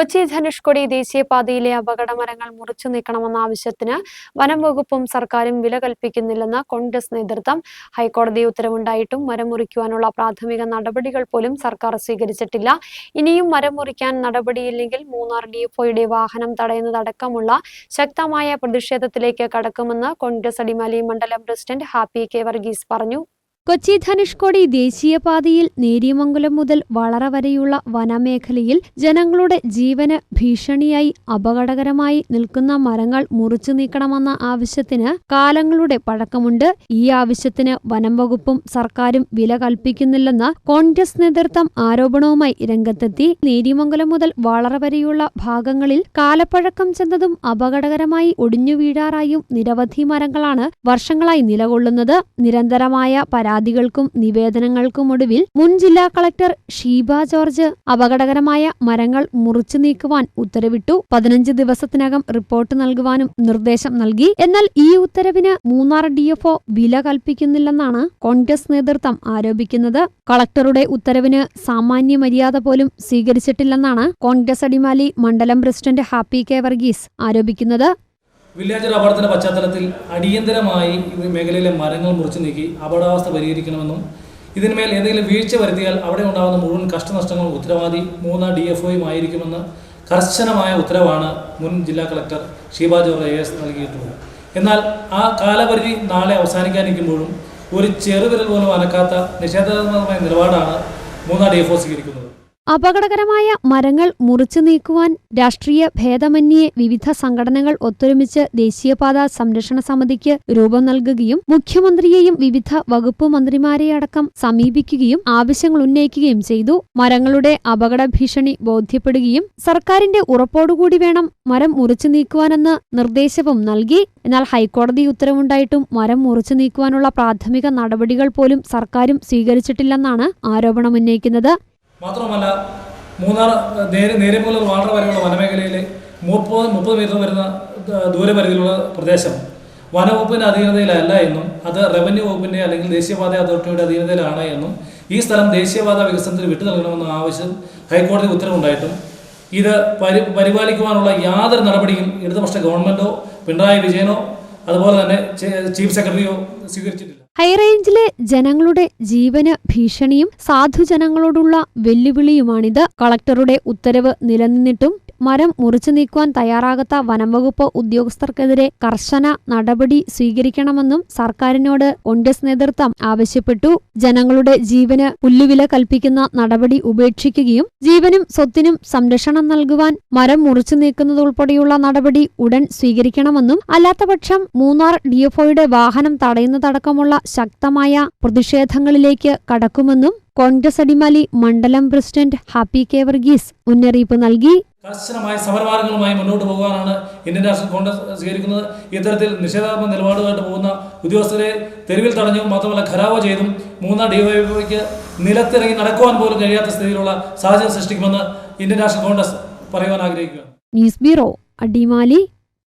കൊച്ചി ധനുഷ്കൊടി ദേശീയപാതയിലെ അപകട മരങ്ങൾ മുറിച്ചു നീക്കണമെന്ന ആവശ്യത്തിന് വനം വകുപ്പും സർക്കാരും വില കൽപ്പിക്കുന്നില്ലെന്ന് കോൺഗ്രസ് നേതൃത്വം. ഹൈക്കോടതി ഉത്തരവുണ്ടായിട്ടും മരം മുറിക്കുവാനുള്ള പ്രാഥമിക നടപടികൾ പോലും സർക്കാർ സ്വീകരിച്ചിട്ടില്ല. ഇനിയും മരം മുറിക്കാൻ നടപടിയില്ലെങ്കിൽ മൂന്നാർ ഡിഎഫ്ഒയുടെ വാഹനം തടയുന്നതടക്കമുള്ള ശക്തമായ പ്രതിഷേധത്തിലേക്ക് കടക്കുമെന്ന് കോൺഗ്രസ് അടിമാലി മണ്ഡലം പ്രസിഡന്റ് ഹാപ്പി കെ വർഗീസ് പറഞ്ഞു. കൊച്ചി ധനുഷ്കോടി ദേശീയപാതയിൽ നേരിയമംഗലം മുതൽ വളറ വരെയുള്ള വനമേഖലയിൽ ജനങ്ങളുടെ ജീവന് ഭീഷണിയായി അപകടകരമായി നിൽക്കുന്ന മരങ്ങൾ മുറിച്ചു നീക്കണമെന്ന ആവശ്യത്തിന് കാലങ്ങളുടെ പഴക്കമുണ്ട്. ഈ ആവശ്യത്തിന് വനം വകുപ്പും സർക്കാരും വില കൽപ്പിക്കുന്നില്ലെന്ന് കോൺഗ്രസ് നേതൃത്വം ആരോപണവുമായി രംഗത്തെത്തി. നേരിയമംഗലം മുതൽ വളറ വരെയുള്ള ഭാഗങ്ങളിൽ കാലപ്പഴക്കം ചെന്നതും അപകടകരമായി ഒടിഞ്ഞു വീഴാറായും നിരവധി മരങ്ങളാണ് വർഷങ്ങളായി നിലകൊള്ളുന്നത്. നിരന്തരമായ പരാതികൾക്കും നിവേദനങ്ങൾക്കുമൊടുവിൽ മുൻ ജില്ലാ കളക്ടർ ഷീബ ജോർജ് അപകടകരമായ മരങ്ങൾ മുറിച്ചു നീക്കുവാൻ ഉത്തരവിട്ടു. പതിനഞ്ച് ദിവസത്തിനകം റിപ്പോർട്ട് നൽകുവാനും നിർദ്ദേശം നൽകി. എന്നാൽ ഈ ഉത്തരവിന് മൂന്നാർ ഡിഎഫ്ഒ വില കൽപ്പിക്കുന്നില്ലെന്നാണ് കോൺഗ്രസ് നേതൃത്വം ആരോപിക്കുന്നത്. കളക്ടറുടെ ഉത്തരവിന് സാമാന്യ മര്യാദ പോലും സ്വീകരിച്ചിട്ടില്ലെന്നാണ് കോൺഗ്രസ് അടിമാലി മണ്ഡലം പ്രസിഡന്റ് ഹാപ്പി കെ വർഗീസ് ആരോപിക്കുന്നത്. വില്ലേജ് അപകടത്തിന്റെ പശ്ചാത്തലത്തിൽ അടിയന്തരമായി ഈ മേഖലയിലെ മരങ്ങൾ മുറിച്ചു നീക്കി അപകടാവസ്ഥ പരിഹരിക്കണമെന്നും ഇതിന്മേൽ എന്തെങ്കിലും വീഴ്ച വരുത്തിയാൽ അവിടെ ഉണ്ടാകുന്ന മുഴുവൻ കഷ്ടനഷ്ടങ്ങളും ഉത്തരവാദി മൂന്നാം ഡി എഫ് ഒയുമായിരിക്കുമെന്ന് കർശനമായ ഉത്തരവാണ് മുൻ ജില്ലാ കളക്ടർ ഷീബ ജോർജ് എസ് നൽകിയിട്ടുള്ളത്. എന്നാൽ ആ കാലപരിധി നാളെ അവസാനിക്കാനിരിക്കുമ്പോഴും ഒരു ചെറുവിരൽ പോലും അനക്കാത്ത നിഷേധാത്മകമായ നിലപാടാണ് മൂന്നാം ഡി എഫ് ഒ സ്വീകരിക്കുന്നത്. അപകടകരമായ മരങ്ങൾ മുറിച്ചു നീക്കുവാൻ രാഷ്ട്രീയ ഭേദമന്യേ വിവിധ സംഘടനകൾ ഒത്തൊരുമിച്ച് ദേശീയപാത സംരക്ഷണ സമിതിക്ക് രൂപം നൽകുകയും മുഖ്യമന്ത്രിയെയും വിവിധ വകുപ്പ് മന്ത്രിമാരെയടക്കം സമീപിക്കുകയും ആവശ്യങ്ങൾ ഉന്നയിക്കുകയും ചെയ്തു. മരങ്ങളുടെ അപകട ഭീഷണി ബോധ്യപ്പെടുകയും സർക്കാരിന്റെ ഉറപ്പോടുകൂടി വേണം മരം മുറിച്ചു നീക്കുവാനെന്ന് നിർദ്ദേശവും നൽകി. എന്നാൽ ഹൈക്കോടതി ഉത്തരവുണ്ടായിട്ടും മരം മുറിച്ചു നീക്കുവാനുള്ള പ്രാഥമിക നടപടികൾ പോലും സർക്കാരും സ്വീകരിച്ചിട്ടില്ലെന്നാണ് ആരോപണമുന്നയിക്കുന്നത്. മാത്രമല്ല മൂന്നാർ നേരെ നേരെ പോലെ വാട്ടർ വരെയുള്ള വനമേഖലയിലെ മുപ്പത് മുപ്പത് മീറ്റർ വരുന്ന ദൂരപരിധിയിലുള്ള പ്രദേശം. വനവകുപ്പിന്റെ അധീനതയിലല്ല എന്നും അത് റവന്യൂ വകുപ്പിന്റെ അല്ലെങ്കിൽ ദേശീയപാത അതോറിറ്റിയുടെ അധീനതയിലാണ് എന്നും ഈ സ്ഥലം ദേശീയപാത വികസനത്തിന് വിട്ടു നൽകണമെന്ന ആവശ്യം ഹൈക്കോടതി ഉത്തരവുണ്ടായിട്ടും ഇത് പരി പരിപാലിക്കുവാനുള്ള യാതൊരു നടപടിയും ഇടതുപക്ഷ ഗവൺമെന്റോ പിണറായി വിജയനോ അതുപോലെ തന്നെ ചീഫ് സെക്രട്ടറിയോ സ്വീകരിച്ചിട്ടില്ല. ഹൈറേഞ്ചിലെ ജനങ്ങളുടെ ജീവന ഭീഷണിയും സാധുജനങ്ങളോടുള്ള വെല്ലുവിളിയുമാണിത്. കളക്ടറുടെ ഉത്തരവ് നിലനിന്നിട്ടും മരം മുറിച്ചു നീക്കുവാൻ തയ്യാറാകാത്ത വനംവകുപ്പ് ഉദ്യോഗസ്ഥർക്കെതിരെ കർശന നടപടി സ്വീകരിക്കണമെന്നും സർക്കാരിനോട് കോൺഗ്രസ് നേതൃത്വം ആവശ്യപ്പെട്ടു. ജനങ്ങളുടെ ജീവന് പുല്ലുവില കൽപ്പിക്കുന്ന നടപടി ഉപേക്ഷിക്കുകയും ജീവനും സ്വത്തിനും സംരക്ഷണം നൽകുവാൻ മരം മുറിച്ചു നീക്കുന്നതുൾപ്പെടെയുള്ള നടപടി ഉടൻ സ്വീകരിക്കണമെന്നും അല്ലാത്തപക്ഷം മൂന്നാർ ഡിഎഫ്ഒയുടെ വാഹനം തടയുന്നതടക്കമുള്ള ശക്തമായ പ്രതിഷേധങ്ങളിലേക്ക് കടക്കുമെന്നും കോൺഗ്രസ് അടിമാലി മണ്ഡലം പ്രസിഡന്റ് ഹാപ്പി കെ വർഗീസ് മുന്നറിയിപ്പ് നൽകി. കർശനമായ സമരമാർഗങ്ങളുമായി മുന്നോട്ട് പോകാനാണ് ഇന്ത്യൻ നാഷണൽ കോൺഗ്രസ് സ്വീകരിക്കുന്നത്. ഇത്തരത്തിൽ നിഷേധാത്മക നിലപാടുമായിട്ട് പോകുന്ന ഉദ്യോഗസ്ഥരെ തെരുവിൽ തടഞ്ഞും മാത്രമല്ല ഖരാവോ ചെയ്തും മൂന്നാം ഡിവൈഎഫ്ഐക്ക് നിലത്തിറങ്ങി നടക്കുവാൻ പോലും കഴിയാത്ത സ്ഥിതിയിലുള്ള സാഹചര്യം സൃഷ്ടിക്കുമെന്ന് ഇന്ത്യൻ നാഷണൽ കോൺഗ്രസ് പറയുവാൻ ആഗ്രഹിക്കുകയാണ്. News bureau Adimali